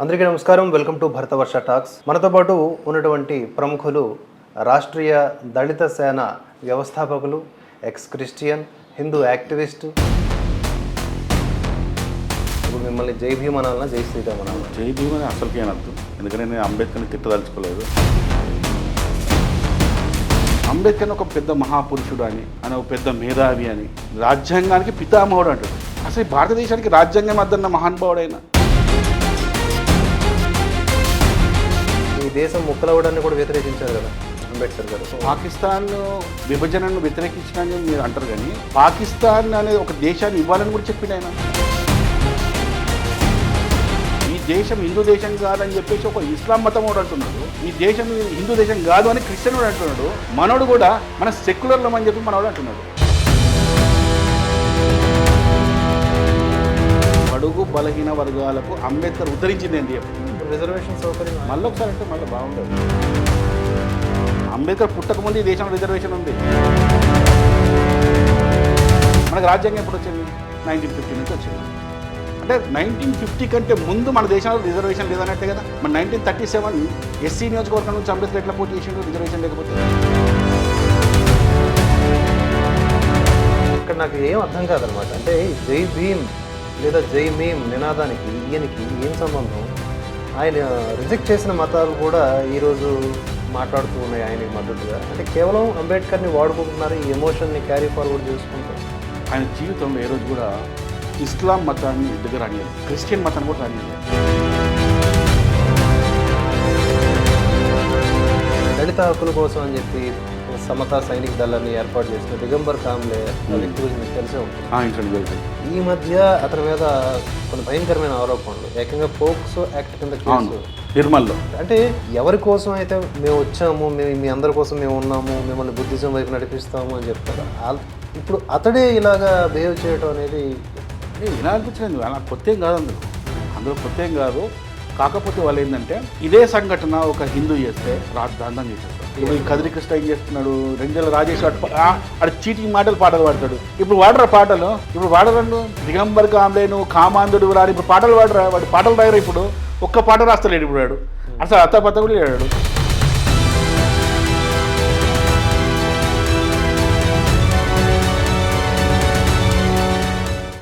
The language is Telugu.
అందరికీ నమస్కారం. Welcome to Bharatavarsha talks. మనతో పాటు ఉన్నటువంటి ప్రముఖులు రాష్ట్రీయ దళిత సేన వ్యవస్థాపకులు ఎక్స్ క్రిస్టియన్ హిందూ యాక్టివిస్ట్ ఇప్పుడు మిమ్మల్ని జై భీమ్ అనాలన్నా జై శ్రీరామ్ అనాలన్నా జై భీమ్ అని అసలుకి అనద్దు ఎందుకంటే నేను అంబేద్కర్ని తిట్టదలుచుకోలేదు. అంబేద్కర్ ఒక పెద్ద మహాపురుషుడు అని అని ఒక పెద్ద మేధావి అని రాజ్యాంగానికి పితామహుడు అంటాడు అసలు ఈ భారతదేశానికి రాజ్యాంగం అద్దన్న మహానుభావుడైనా దేశం ముక్కలవ్వడాన్ని కూడా వ్యతిరేకించారు కదా అంబేద్కర్ గారు. పాకిస్తాన్ విభజనను వ్యతిరేకించడానికి మీరు అంటారు కానీ పాకిస్తాన్ అనేది ఒక దేశాన్ని ఇవ్వాలని కూడా చెప్పిండు ఆయన. ఈ దేశం హిందూ దేశం కాదని చెప్పేసి ఒక ఇస్లాం మతం వాడు అంటున్నాడు. ఈ దేశం హిందూ దేశం కాదు అని క్రిస్టియన్ వాడు అంటున్నాడు. మనోడు కూడా మన సెక్యులర్లం అని చెప్పి మనోడు అంటున్నాడు. బలహీన వర్గాలకు అంబేద్కర్ ఉద్ధరించింది ఏంటి చెప్పు. రిజర్వేషన్ సౌకర్యం. మళ్ళీ ఒకసారి అంటే మళ్ళీ బాగుండదు. అంబేద్కర్ పుట్టకముందు ఈ దేశంలో రిజర్వేషన్ ఉంది. మనకు రాజ్యాంగం ఎప్పుడు వచ్చింది? నైన్టీన్ ఫిఫ్టీ నుంచి వచ్చింది. అంటే నైన్టీన్ ఫిఫ్టీ కంటే ముందు మన దేశంలో రిజర్వేషన్ లేదన్నట్టే కదా. మన నైన్టీన్ థర్టీ సెవెన్ ఎస్సీ నియోజకవర్గం నుంచి అంబేద్కర్ ఎట్లా పోటీ చేసిండు? రిజర్వేషన్ లేకపోతే. ఇక్కడ నాకు ఏం అర్థం కాదనమాట. అంటే జై భీమ్ లేదా జై మేం నినాదానికి ఈయనకి ఏం సంబంధం? ఆయన రిజెక్ట్ చేసిన మతాలు కూడా ఈరోజు మాట్లాడుతూ ఉన్నాయి ఆయనకి మద్దతుగా. అంటే కేవలం అంబేద్కర్ని వాడుకుంటున్నారు? ఈ ఎమోషన్ని క్యారీ ఫార్వర్డ్ చేసుకుంటారు ఆయన జీవితంలో ఏ రోజు కూడా ఇస్లాం మతాన్ని దగ్గర రానియదు క్రిస్టియన్ మతాన్ని కూడా రానియదు హక్కుల కోసం అని చెప్పి సమతా సైనిక దళాన్ని ఏర్పాటు చేసిన దిగంబర్ కామ్లే వ్యక్తి గురించి మీకు తెలిసే ఉంటుంది. ఈ మధ్య అతని మీద కొన్ని భయంకరమైన ఆరోపణలు ఏకంగా పోక్సో యాక్ట్ కింద కేసు. నిర్మల్లో. అంటే ఎవరి కోసం అయితే మేము వచ్చాము మేము మీ అందరి కోసం మేము ఉన్నాము మిమ్మల్ని బుద్ధిజం వైపు నడిపిస్తాము అని చెప్తారు. ఇప్పుడు అతడే ఇలాగా బిహేవ్ చేయడం అనేది ఇలా అనిపించలేదు అలా కొత్త ఏం కాదు అందులో. అందులో కొత్త ఏం కాదు. కాకపోతే వాళ్ళు ఏంటంటే ఇదే సంఘటన ఒక హిందూ చేస్తే రాద్ధాంతం చేసేస్తారు ఇప్పుడు కదిరి కృష్ణ ఏం చేస్తున్నాడు? రెండేళ్ళ రాజేష్ అటు చీటింగ్ మాటలు పాటలు పాడతాడు. ఇప్పుడు వాడరా పాటలు? ఇప్పుడు వాడరండు దిగంబర్ కామ్లేను కామాంధుడు రాడు ఇప్పుడు పాటలు వాడరా? వాడు పాటలు రాయరా ఇప్పుడు ఒక్క పాట రాస్తలేడు ఇప్పుడు వాడు. అసలు అత్త పత్త కూడా లేడు